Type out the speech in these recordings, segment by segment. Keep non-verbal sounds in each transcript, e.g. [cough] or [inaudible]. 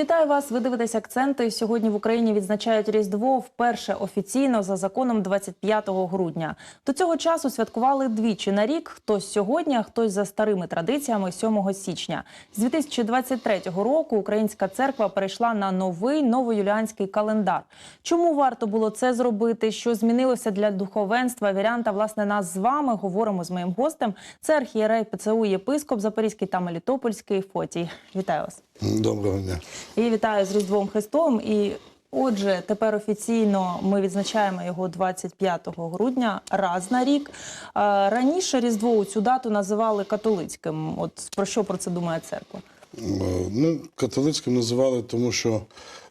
Вітаю вас. Ви дивитесь акценти. Сьогодні в Україні відзначають Різдво вперше офіційно за законом 25 грудня. До цього часу святкували двічі на рік. Хтось сьогодні, хтось за старими традиціями 7 січня. З 2023 року Українська церква перейшла на новий новоюліанський календар. Чому варто було це зробити? Що змінилося для духовенства? Вірян власне нас з вами говоримо з моїм гостем. Це архієрей ПЦУ єпископ Запорізький та Мелітопольський Фотій. Вітаю вас. Доброго дня. І вітаю з Різдвом Христовим. І отже, тепер офіційно ми відзначаємо його 25 грудня раз на рік. Раніше Різдво у цю дату називали католицьким. От про що про це думає церква? Е, Ну, католицьким називали, тому що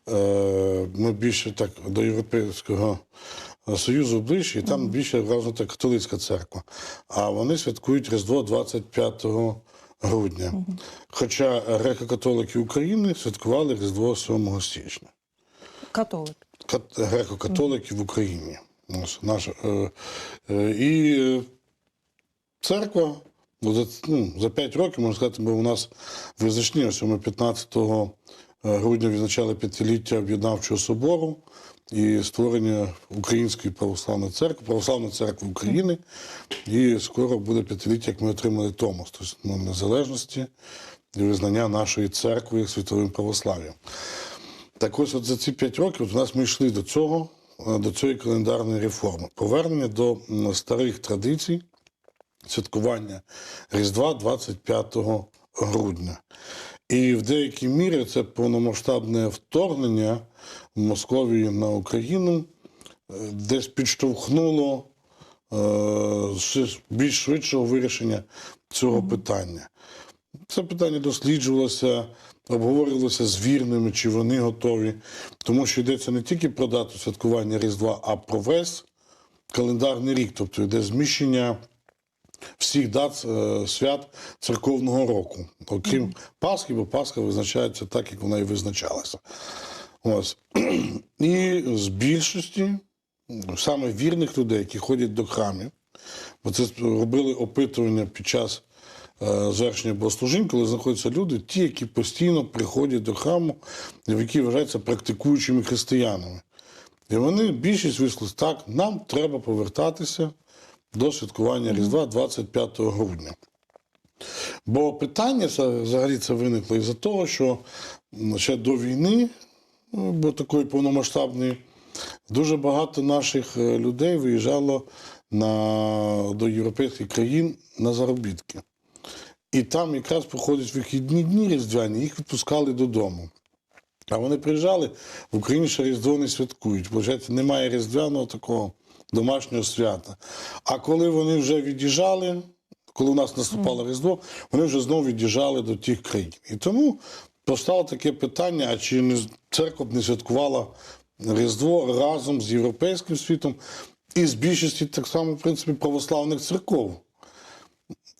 е, ми більше так до Європейського Союзу ближче, і там більше розвита католицька церква. А вони святкують Різдво 25 грудня. Хоча греко-католики України святкували Різдво 7 січня. Католик. Кат- греко-католики в Україні. Наш, е, е, і церква ну, за, ну, за 5 років, можна сказати, бо у нас визначні, ось ми 15 грудня відзначали п'ятиліття об'єднавчого собору і створення Української православної церкви, православної церкви України. І скоро буде п'ятиліття, як ми отримали Томос, тобто ну, незалежності і визнання нашої церкви світовим православ'ям. Так ось от за ці п'ять років у нас ми йшли до цього, е, до цієї календарної реформи. Повернення до старих традицій святкування Різдва 25 грудня. І в деякій мірі це повномасштабне вторгнення Московії на Україну е, десь підштовхнуло е, більш швидшого вирішення цього питання. Це питання досліджувалося, обговорювалося з вірними, чи вони готові. Тому що йдеться не тільки про дату святкування Різдва, а про весь календарний рік, тобто йде зміщення всіх дат е, свят церковного року, окрім Пасхи, бо Пасха визначається так, як вона і визначалася. Ось. [clears throat] І з більшості саме вірних людей, які ходять до храмів, бо це робили опитування під час е, звершення богослужінь, коли знаходяться люди, ті, які постійно приходять до храму, які вважаються практикуючими християнами. І вони більшість висловилися, так, нам треба повертатися до святкування Різдва 25 грудня. Бо питання взагалі це виникло із-за того, що ще до війни, бо такої повномасштабної, дуже багато наших е, людей виїжджало на, до європейських країн на заробітки. І там якраз проходять вихідні дні різдвяні, їх відпускали додому. А вони приїжджали, в Україні ще Різдво не святкують. Виходить, немає різдвяного такого домашнього свята. А коли вони вже від'їжджали, коли у нас наступало Різдво, вони вже знову від'їжджали до тих країн. І тому постало таке питання: а чи не церква б не святкувала Різдво разом з європейським світом і з більшості так само, в принципі, православних церков.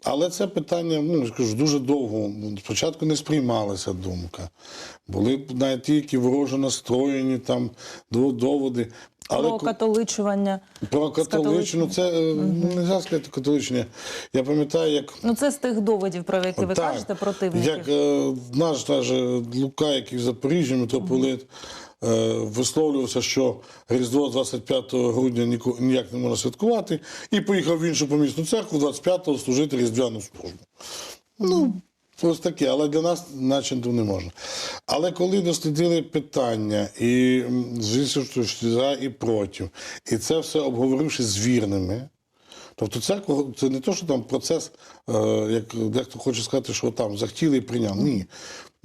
Але це питання, ну ж дуже довго. Спочатку не сприймалася думка. Були навіть ті, які вороже настроєні, там доводи. Але Про католичування. про католичну, це е, ну, не можна сказати католичне. Я пам'ятаю, як Ну це з тих доводів, про які ви так, кажете, противників. Як е, наш даже Лука, який в Запоріжжі, митрополит, е, висловлювався, що Різдво 25 грудня ніко- ніяк не можна святкувати, і поїхав в іншу помісну церкву 25-го служити Різдвяну службу. Ну, ось таке, але для нас начебто не можна. Але коли дослідили питання, і звісно, що за і проти, і це все обговоривши з вірними, Тобто церква це не те, що там процес, е, як дехто хоче сказати, що там захотіли і прийняв. Ні.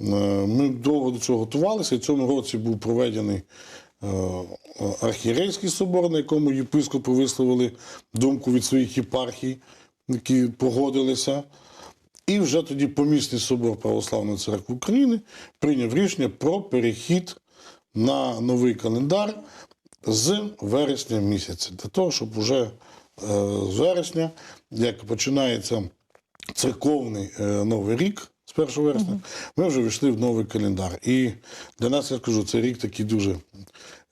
Е, Ми довго до цього готувалися, і в цьому році був проведений е, архієрейський собор, на якому єпископи висловили думку від своїх єпархій, які погодилися. І вже тоді помісний собор Православної церкви України прийняв рішення про перехід на новий календар з вересня місяця, для того, щоб вже е, з вересня, як починається церковний е, новий рік з 1 вересня, ми вже війшли в новий календар. І для нас, я скажу, цей рік такий дуже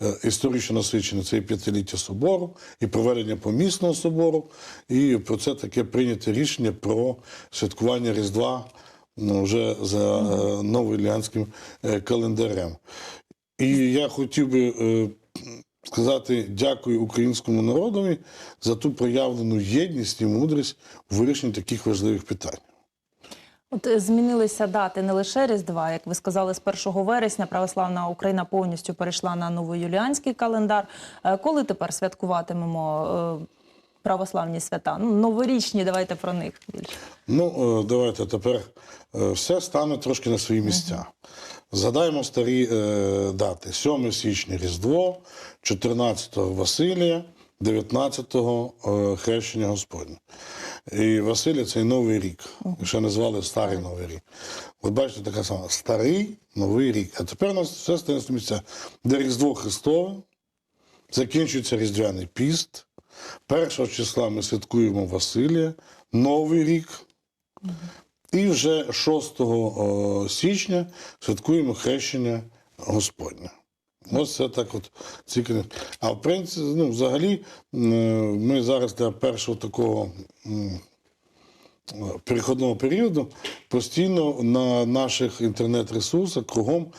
е, історично насичений. Це і п'ятиліття собору, і проведення помісного собору, і про це таке прийняте рішення про святкування Різдва вже за е, новоіліанським е, календарем. І я хотів би сказати дякую українському народові за ту проявлену єдність і мудрість у вирішенні таких важливих питань. От е, змінилися дати не лише Різдва, як ви сказали, з 1 вересня православна Україна повністю перейшла на новоюліанський календар. Е, Коли тепер святкуватимемо е, православні свята? Ну, новорічні, давайте про них більше. Ну, давайте тепер все стане трошки на свої місця. Згадаємо старі е, дати: 7 січня Різдво, 14 Василія, 19 е, Хрещення Господнє. І Василія це Новий рік. Ще назвали Старий Новий рік. От бачите, така сама старий Новий рік. А тепер у нас все стане на місця. Де Різдво Христове, закінчується Різдвяний піст. Першого числа ми святкуємо Василія, Новий рік. І вже 6 січня святкуємо хрещення Господнє. Ось це так от цікаво. А в принципі, ну, взагалі, ми зараз для першого такого переходного періоду постійно на наших інтернет-ресурсах кругом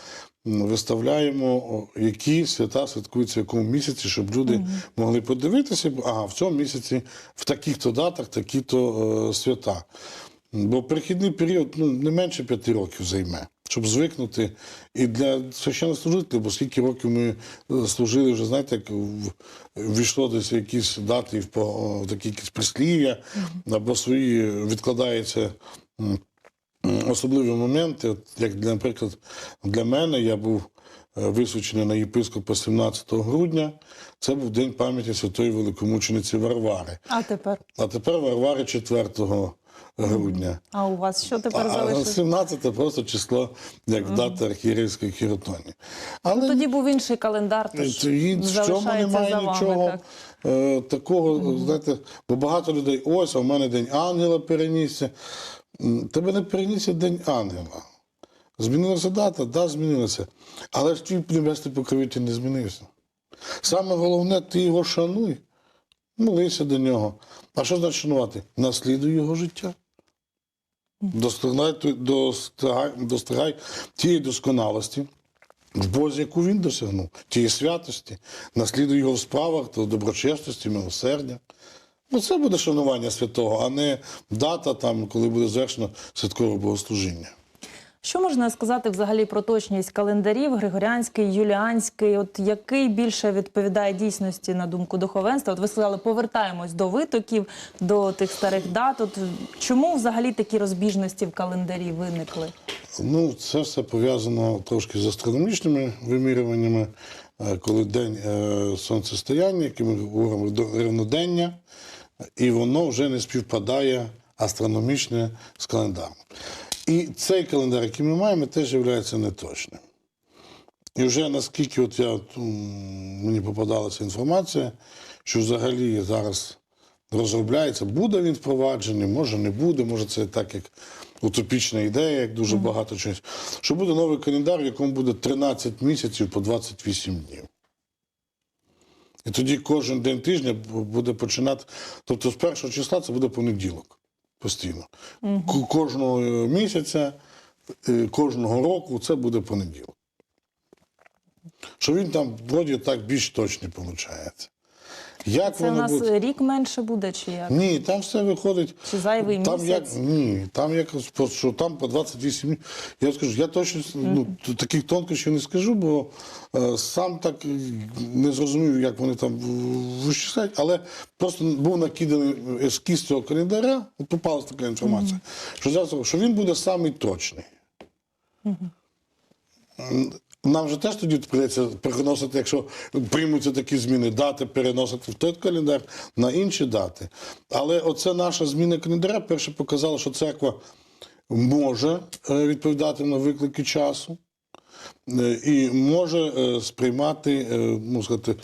виставляємо, які свята святкуються в якому місяці, щоб люди могли подивитися, ага, в цьому місяці в таких-то датах такі-то е, свята. Бо перехідний період ну, не менше п'яти років займе, щоб звикнути. І для священнослужителів, бо скільки років ми е, служили, вже знаєте, як ввійшло десь якісь дати в, такі якісь прислів'я, або свої відкладаються м, м, особливі моменти. От, як, для, наприклад, для мене я був е, висвячений на єпископа 17 грудня. Це був День пам'яті святої великомучениці Варвари. А тепер? А тепер Варвари 4 грудня. А у вас що тепер залишилось? 17 просто число, як дата архієрейської хіротоні. Але Тоді був інший календар, тож і в чому немає за вами. нічого Так. е, такого, знаєте, бо багато людей, ось, а в мене День ангела перенісся. Тебе не перенісся День ангела. Змінилася дата, да, змінилася. Але ж твій небесний покровитель не змінився. Саме головне, ти його шануй, молися до нього. А що значить шанувати? Наслідуй його життя. Достигай, достигай, достигай тієї досконалості, в Бозі, яку він досягнув, тієї святості, наслідуй його в справах, то доброчесності, милосердя. Ну, це буде шанування святого, а не дата, там, коли буде завершено святкове богослужіння. Що можна сказати взагалі про точність календарів Григоріанський, Юліанський? От який більше відповідає дійсності на думку духовенства? От ви сказали, повертаємось до витоків, до тих старих дат. От чому взагалі такі розбіжності в календарі виникли? Ну, це все пов'язано трошки з астрономічними вимірюваннями, е, коли день е, сонцестояння, який ми говоримо до рівнодення, і воно вже не співпадає астрономічне з календаром. І цей календар, який ми маємо, теж є неточним. І вже наскільки от я, от, мені попадалася інформація, що взагалі зараз розробляється, буде він впроваджений, може не буде, може це так як утопічна ідея, як дуже багато чогось. Що буде новий календар, в якому буде 13 місяців по 28 днів. І тоді кожен день тижня буде починати. Тобто з першого числа це буде понеділок постійно. Угу. Кожного е, місяця, е, кожного року це буде понеділок. Що він там вроді так більш точно виходить. Як Це у нас буде? рік менше буде, чи як? Ні, там все виходить. Чи зайвий там місяць? Як, ні, там по- що там по 28 днів. Я скажу, я точно ну, таких тонкощів не скажу, бо е, сам так не зрозумів, як вони там вичисляють, але просто був накиданий ескіз цього календаря, попалася така інформація, що, зараз, що він буде самий точний. Нам же теж тоді прийдеться переносити, якщо приймуться такі зміни, дати переносити в той календар на інші дати. Але оце наша зміна календаря перше показала, що церква може е, відповідати на виклики часу е, і може е, сприймати е, ну, сказати,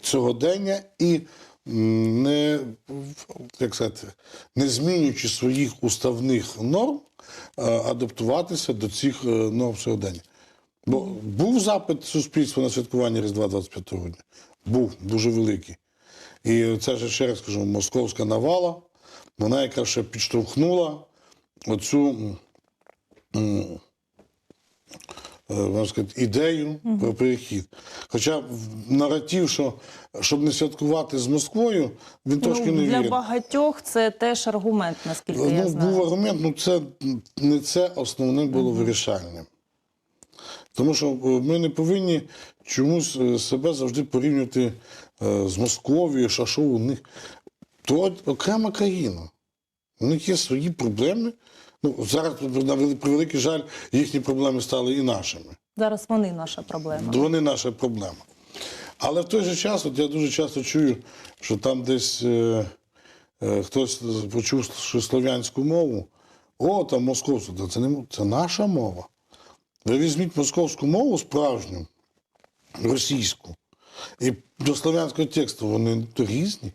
сьогодення і не, як сказати, не змінюючи своїх уставних норм, адаптуватися до цих норм сьогодення. Бо був запит суспільства на святкування Різдва 25 грудня. Був дуже великий. І це ж ще раз кажу, московська навала, вона якраз ще підштовхнула оцю е, сказати, ідею про перехід. Хоча в- наратив, що щоб не святкувати з Москвою, він трошки ну, не для багатьох це теж аргумент, наскільки я Ну, знаю. був аргумент, ну це не це основне було вирішальним. Тому що е, ми не повинні чомусь е, себе завжди порівнювати е, з Московією, що що у них. То окрема країна. У них є свої проблеми. Ну, зараз, на вели- превеликий жаль, їхні проблеми стали і нашими. Зараз вони наша проблема. Вони наша проблема. Але в той же час, от я дуже часто чую, що там десь е, е, хтось почув слов'янську мову, о, там московську, це не це наша мова. Ви візьміть московську мову справжню, російську, і до слов'янського тексту вони різні.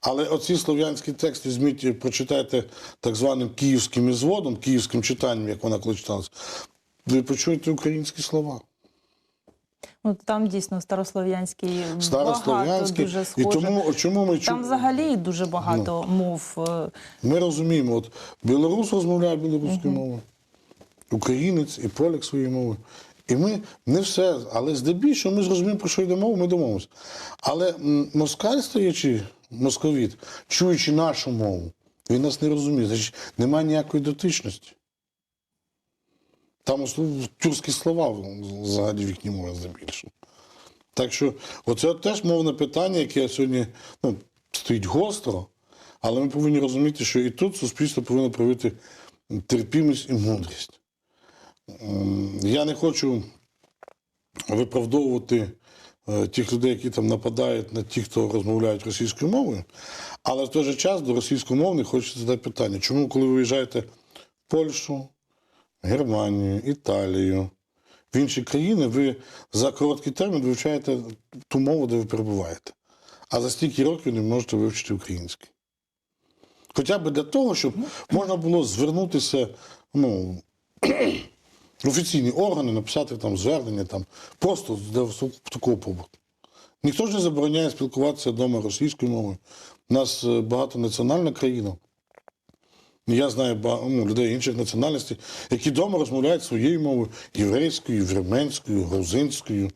Але оці слов'янські тексти візьміть і прочитайте так званим київським ізводом, київським читанням, як вона коли читалася, ви почуєте українські слова. Ну там дійсно старослов'янський багато дуже І тому чому ми Там взагалі дуже багато Ну. мов. е, ми розуміємо, от білорус розмовляє білоруською мовою, українець і поляк своєю мовою. І ми не все, але здебільшого ми зрозуміємо, про що йде мова, ми домовимося. Але москаль, стоячи, московіт, чуючи нашу мову, він нас не розуміє. Значить, немає ніякої дотичності. Там тюркські слова взагалі в їхній мові здебільшого. Так що, оце теж мовне питання, яке сьогодні ну, стоїть гостро, але ми повинні розуміти, що і тут суспільство повинно проявити терпімість і мудрість. М, Я не хочу виправдовувати е, тих людей, які там нападають на тих, хто розмовляють російською мовою, але в той же час до російськомовних хочеться задати питання, чому, коли ви виїжджаєте в Польщу, Германію, Італію, в інші країни, ви за короткий термін вивчаєте ту мову, де ви перебуваєте. А за стільки років не можете вивчити український. Хоча б для того, щоб можна було звернутися ну, офіційні органи, написати там звернення, там, просто для такого побуту. Ніхто ж не забороняє спілкуватися вдома російською мовою. У нас е, багатонаціональна країна. Я знаю ну, людей інших національностей, які вдома розмовляють своєю мовою єврейською, вірменською, грузинською.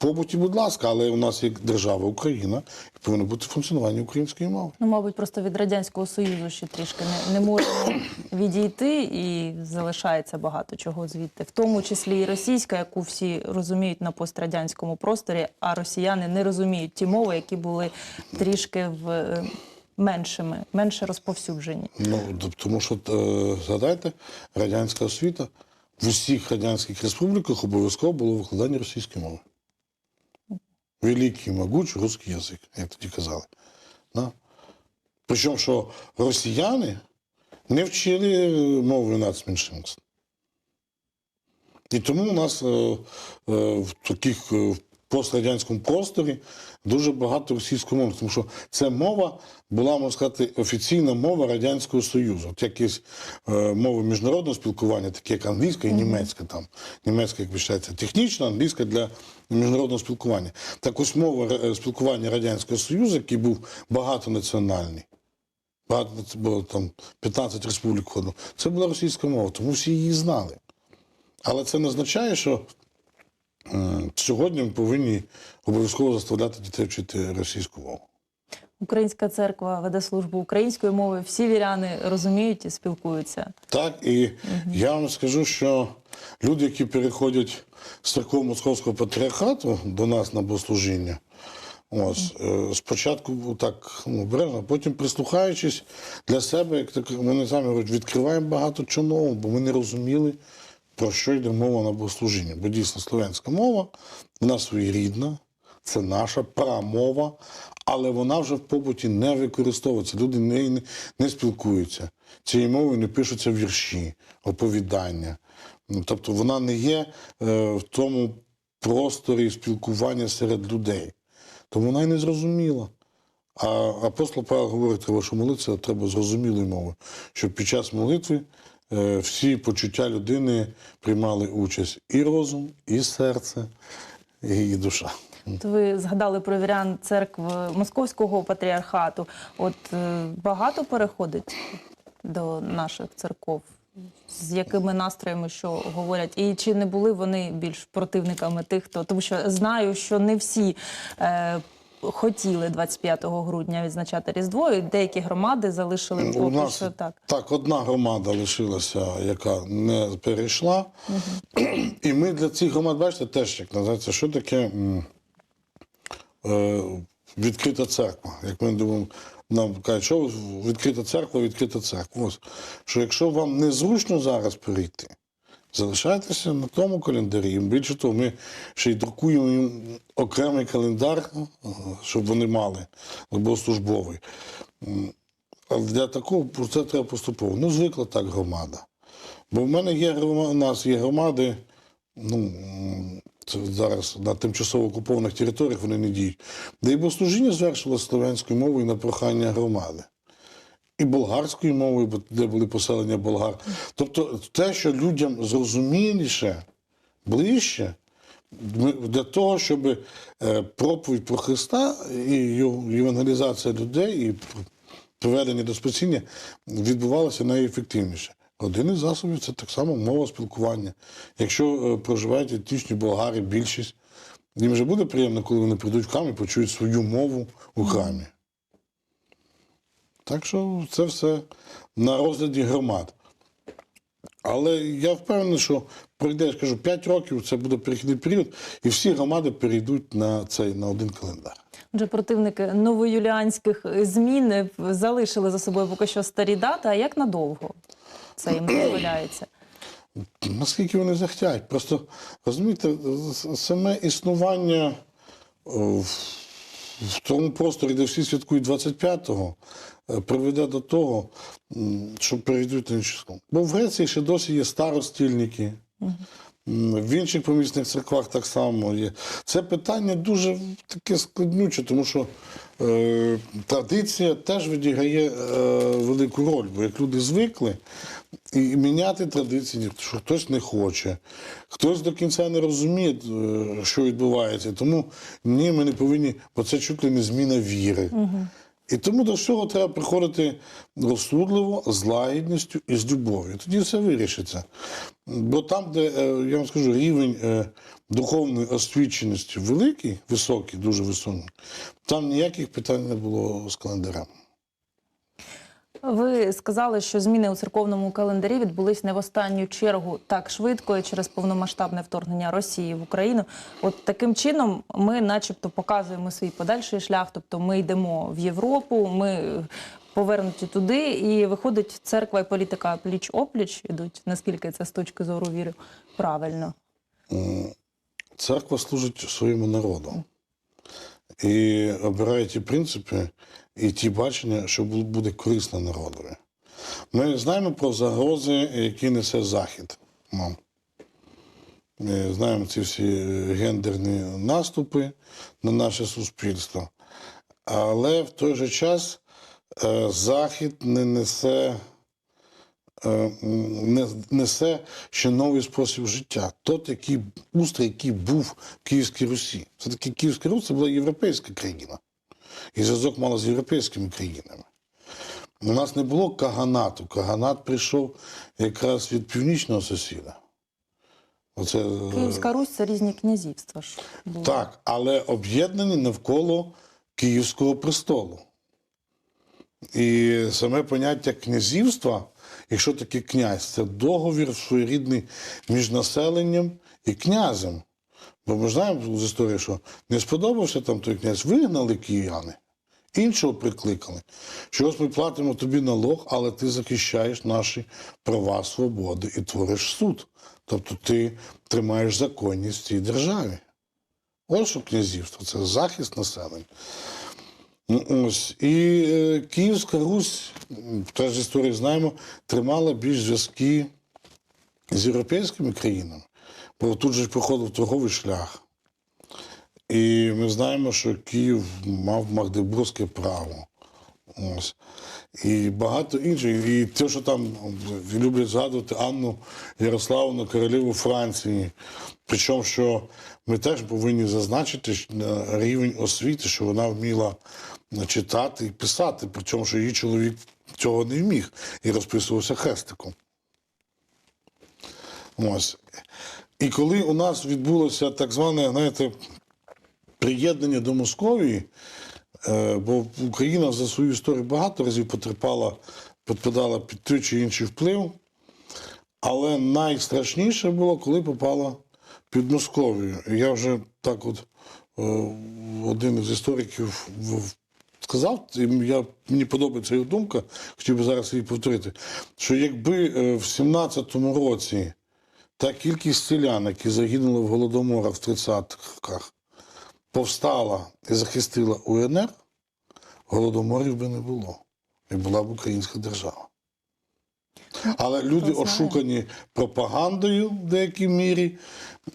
Побуті, будь ласка, але у нас є держава Україна і повинно бути функціонування української мови. Ну, мабуть, просто від Радянського Союзу ще трішки не, не можемо відійти, і залишається багато чого звідти, в тому числі і російська, яку всі розуміють на пострадянському просторі, а росіяни не розуміють ті мови, які були трішки в е, меншими, менше розповсюджені. Ну, тому що, е, згадайте, радянська освіта в усіх радянських республіках обов'язково було викладання російської мови. Великий, могучий русський язик, як тоді казали. Да? Причому, що росіяни не вчили мову нацменшинств. І тому у нас е, е, в таких е, в пострадянському просторі дуже багато російської мови, тому що ця мова була, можна сказати, офіційна мова Радянського Союзу. От якісь е, мови міжнародного спілкування, такі як англійська і німецька там. Німецька, як вважається, технічна, англійська для міжнародного спілкування. Так ось мова е, спілкування Радянського Союзу, який був багатонаціональний. Багато це було там 15 республік входило. Це була російська мова, тому всі її знали. Але це не означає, що сьогодні ми повинні обов'язково заставляти дітей вчити російську мову. Українська церква веде службу української мови. Всі віряни розуміють і спілкуються. Так, і я вам скажу, що люди, які переходять з церков Московського патріархату до нас на богослужіння, ось, е, спочатку так ну, потім прислухаючись для себе, як так вони самі говорять, відкриваємо багато чого нового, бо ми не розуміли, про що йде мова на богослужінні. Бо дійсно слов'янська мова, вона своєрідна, це наша прамова, але вона вже в побуті не використовується. Люди нею не, не спілкуються. Цією мовою не пишуться вірші, оповідання. Ну, Тобто вона не є е, в тому просторі спілкування серед людей. Тому вона й не зрозуміла. А апостол Павло говорить, що молитися треба зрозумілою мовою, щоб під час молитви всі почуття людини приймали участь і розум, і серце, і душа. То ви згадали про вірян церкв Московського патріархату. От е, багато переходить до наших церков з якими настроями що говорять, і чи не були вони більш противниками тих, хто тому, що знаю, що не всі. Е, Хотіли 25 грудня відзначати Різдво, і деякі громади залишили У поки нас що так. так, одна громада лишилася, яка не перейшла. І ми для цих громад, бачите, теж як називається, що таке е, відкрита церква. Як ми думаємо, нам кажуть, що відкрита церква, відкрита церква. Ось, що якщо вам незручно зараз перейти, залишайтеся на тому календарі. Більше того, ми ще й друкуємо їм окремий календар, щоб вони мали, або службовий. А для такого про це треба поступово. Ну, звикла так громада. Бо в мене є у нас є громади, ну це зараз на тимчасово окупованих територіях вони не діють, де і богослужіння звершилося слов'янською мовою на прохання громади. І болгарською мовою, бо де були поселення болгар. Тобто те, що людям зрозуміліше, ближче, для того, щоб е, проповідь про Христа і євангелізація людей і приведення до спасіння відбувалося найефективніше. Один із засобів це так само мова спілкування. Якщо е, проживають етнічні болгари, більшість, їм вже буде приємно, коли вони прийдуть в храм і почують свою мову у храмі. Так що це все на розгляді громад. Але я впевнений, що пройде, я ж кажу, 5 років це буде перехідний період, і всі громади перейдуть на цей на один календар. Отже, противники новоюліанських змін е, залишили за собою поки що старі дати. А як надовго це їм дозволяється? Наскільки вони захотять. Просто розумієте, саме існування о, в тому просторі, де всі святкують 25-го, е, приведе до того, що перейдуть на іншу число. Бо в Греції ще досі є старостільники. В інших помісних церквах так само є. Це питання дуже таке складнюче, тому що традиція теж відіграє е, велику роль, бо як люди звикли, і міняти традиції, що хтось не хоче, хтось до кінця не розуміє, е, що відбувається. Тому ні, ми не повинні, бо це чуть ли не зміна віри. І тому до всього треба приходити розсудливо, з лагідністю і з любов'ю. Тоді все вирішиться. Бо там, де, е, я вам скажу, рівень е, духовної освіченості великий, високий, дуже високий, там ніяких питань не було з календарем. Ви сказали, що зміни у церковному календарі відбулись не в останню чергу так швидко і через повномасштабне вторгнення Росії в Україну. От таким чином ми, начебто, показуємо свій подальший шлях. Тобто, ми йдемо в Європу, ми повернуті туди, і виходить, церква і політика пліч опліч ідуть. Наскільки це з точки зору віри правильно? Церква служить своєму народу і обирає ті принципи і ті бачення, що буде корисно народові. Ми знаємо про загрози, які несе Захід. Мам. Ми знаємо ці всі е, гендерні наступи на наше суспільство. Але в той же час е, Захід не несе е, не- несе ще новий спосіб життя. Тот, який устрій, який був в Київській Русі. Все-таки Київська Русь це була європейська країна. І зв'язок мала з європейськими країнами. У нас не було каганату. Каганат прийшов якраз від північного сусіда. Оце, е, Київська Русь це різні князівства ж були. так, але об'єднані навколо Київського престолу. І саме поняття князівства, якщо таке князь, це договір своєрідний між населенням і князем. Бо ми знаємо з історії, що не сподобався там той князь, вигнали кияни, іншого прикликали. Що ось ми платимо тобі налог, але ти захищаєш наші права, свободи і твориш суд. Тобто ти тримаєш законність в цій державі. Ось що князівство це захист населення. Ось. І е, Київська Русь, теж з історії знаємо, тримала більш зв'язки з європейськими країнами, бо тут же проходив торговий шлях. І ми знаємо, що Київ мав магдебурзьке право. Ось. І багато інших. І те, що там е, люблять згадувати Анну Ярославну, королеву Франції. Причому, що ми теж повинні зазначити рівень освіти, що вона вміла е, читати і писати, причому, що її чоловік цього не вміг і розписувався хрестиком. Ось. І коли у нас відбулося так зване, знаєте, приєднання до Московії, е, бо Україна за свою історію багато разів потерпала, підпадала під той чи інший вплив. Але найстрашніше було, коли попала під Московію. Я вже так от е, один із істориків сказав, і я, мені подобається його думка, хотів би зараз її повторити, що якби е, в 17-му році та кількість селян, які загинули в Голодоморах в 30-х, повстала і захистила УНР, голодоморів би не було. І була б українська держава. Але люди ошукані пропагандою в деякій мірі,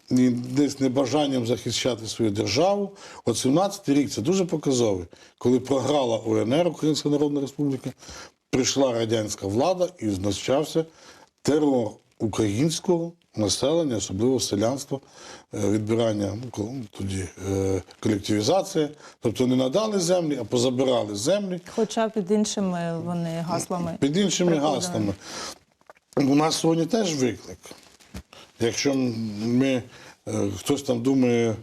і десь небажанням захищати свою державу. От 17-й рік це дуже показовий, коли програла УНР, Українська Народна Республіка, прийшла радянська влада і почався терор українського населення, особливо селянства, е, відбирання ну, тоді е, колективізація. Тобто не надали землі, а позабирали землі. Хоча під іншими вони гаслами. Під іншими Приходили. гаслами. У нас сьогодні теж виклик. Якщо ми, е, хтось там думає,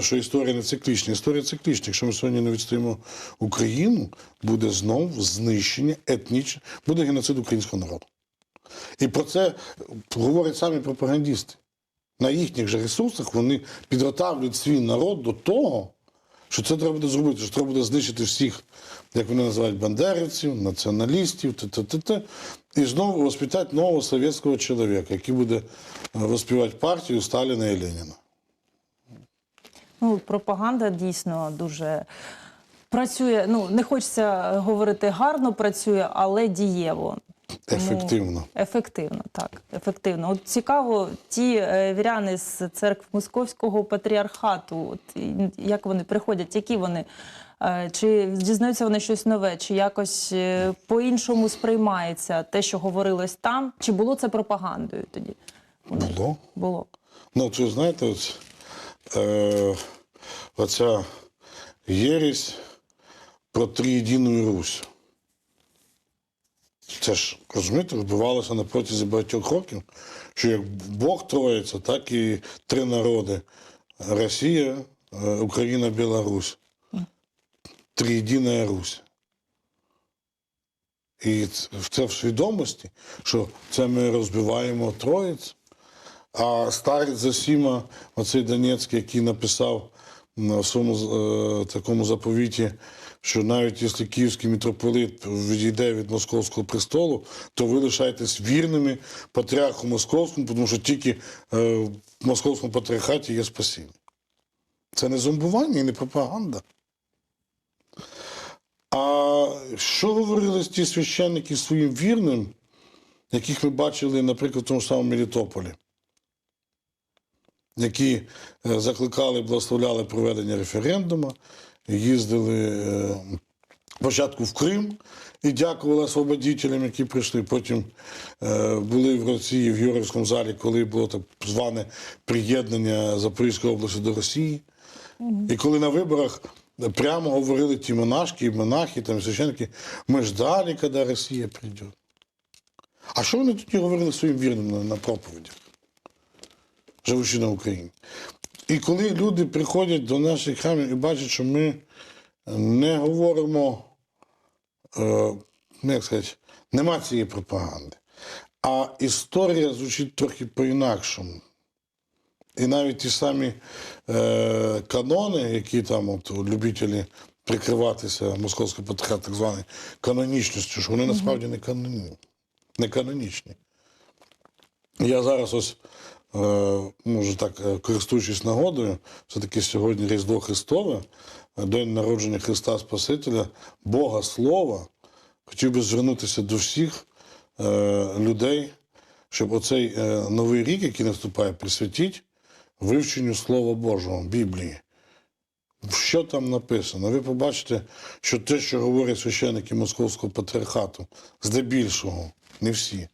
що історія не циклічна, історія циклічна. Якщо ми сьогодні не відстоїмо Україну, буде знов знищення етнічне, буде геноцид українського народу. І про це говорять самі пропагандісти. На їхніх же ресурсах вони підготавлюють свій народ до того, що це треба буде зробити, що треба буде знищити всіх, як вони називають бандерівців, націоналістів, т-т-т-т, і знову воспитати нового совєтського чоловіка, який буде е, воспівати партію Сталіна і Леніна. Ну, пропаганда дійсно дуже працює. Ну, не хочеться говорити гарно працює, але дієво. Тому- Ефективно. Ефективно, так. Ефективно. От цікаво, ті е, віряни з церкв Московського патріархату, от, як вони приходять, які вони, е, чи дізнаються вони щось нове, чи якось е, по-іншому сприймається те, що говорилось там, чи було це пропагандою тоді? Було. Було. Ну, це знаєте, от, е, оця єресь про триєдину Русь. Це ж, розумієте, відбувалося на протязі багатьох років, що як Бог троїться, так і три народи: Росія, е, Україна, Білорусь. Триєдина Русь. І це в свідомості, що це ми розбиваємо Троїць. А старець Засіма, оцей Донецький, який написав в своєму е, такому заповіті, що навіть якщо київський митрополит відійде від московського престолу, то ви лишаєтесь вірними патріарху московському, тому що тільки е, в московському патріархаті є спасіння. Це не зомбування і не пропаганда. А що говорили ті священники своїм вірним, яких ми бачили, наприклад, в тому самому Мелітополі? які е, закликали, благословляли проведення референдуму, їздили е, спочатку в Крим і дякували освободителям, які прийшли. Потім е, були в Росії в Юрівському залі, коли було так зване приєднання Запорізької області до Росії. І коли на виборах прямо говорили ті монашки, і монахи, там священники, ми ждали, коли Росія прийде. А що вони тоді говорили своїм вірним на, на проповідях? живучи на Україні. І коли люди приходять до наших храмів і бачать, що ми не говоримо, е, ну, як сказати, нема цієї пропаганди, а історія звучить трохи по-інакшому. І навіть ті самі е, канони, які там от, любителі прикриватися московський патріархат, так званий канонічністю, що вони насправді не, каноні, не канонічні. Я зараз ось, може так, е, користуючись нагодою, все-таки сьогодні Різдво Христове, е, День народження Христа Спасителя, Бога Слова. Хотів би звернутися до всіх е, людей, щоб оцей е, новий рік, який наступає, присвятіть вивченню Слова Божого, Біблії. Що там написано? Ви побачите, що те, що говорять священники Московського патріархату, здебільшого, не всі,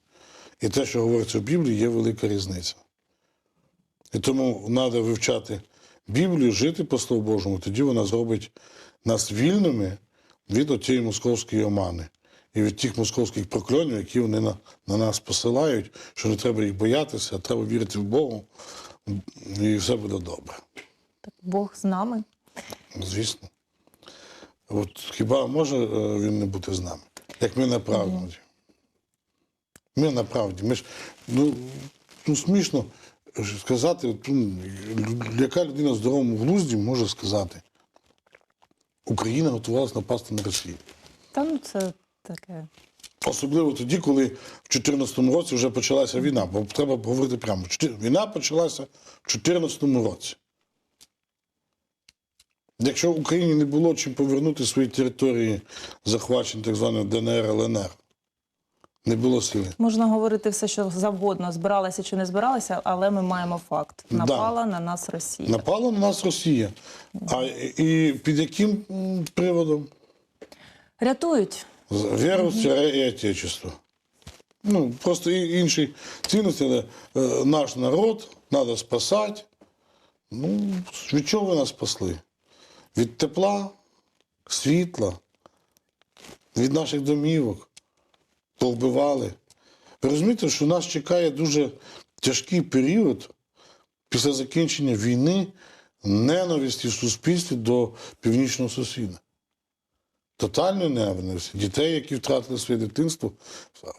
і те, що говориться в Біблії, є велика різниця. І тому треба вивчати Біблію, жити по Слову Божому, тоді вона зробить нас вільними від отієї московської омани. і від тих московських прокльонів, які вони на, на нас посилають, що не треба їх боятися, а треба вірити в Бога, і все буде добре. Так Бог з нами. Звісно. От хіба може е, він не бути з нами? Як ми на правді? Ми на правді. Ми ж, ну, ну смішно сказати, от, ну, яка людина в здоровому глузді може сказати, Україна готувалася напасти на Росію. Та ну це таке. Особливо тоді, коли в 2014 році вже почалася війна. Бо треба говорити прямо. Війна почалася в 2014 році. Якщо в Україні не було чим повернути свої території, захвачені так званою ДНР, ЛНР, не було сили. Можна говорити все, що завгодно, збиралася чи не збиралася, але ми маємо факт. Да. Напала на нас Росія. Напала на нас Росія. А і під яким приводом? Рятують. Віру і Отечество. Ну, просто інші цінності, але е, наш народ треба спасати. Ну, від чого ви нас спасли? Від тепла, світла, від наших домівок. Повбивали. Ви розумієте, що нас чекає дуже тяжкий період після закінчення війни ненависті в суспільстві до північного сусіда тотальної ненависті. Дітей, які втратили своє дитинство,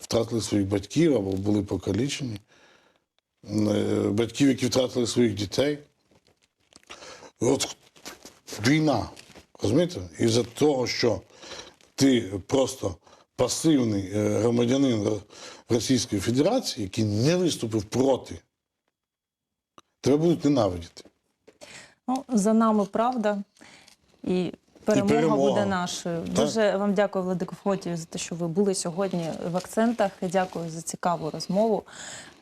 втратили своїх батьків або були покалічені, Е, батьків, які втратили своїх дітей. От війна, розумієте? Із-за того, що ти просто пасивний е, громадянин Російської Федерації, який не виступив проти, тебе будуть ненавидіти. Ну, за нами правда. І перемога, перемога. буде нашою. Дуже вам дякую, Владико Фотію, за те, що ви були сьогодні в акцентах. Дякую за цікаву розмову.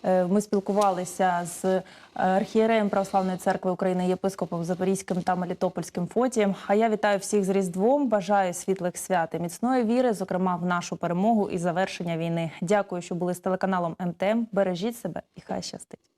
Е, Ми спілкувалися з е, архієреєм Православної церкви України, єпископом Запорізьким та Мелітопольським Фотієм. А я вітаю всіх з Різдвом. Бажаю світлих свят і міцної віри, зокрема в нашу перемогу і завершення війни. Дякую, що були з телеканалом МТМ. Бережіть себе і хай щастить.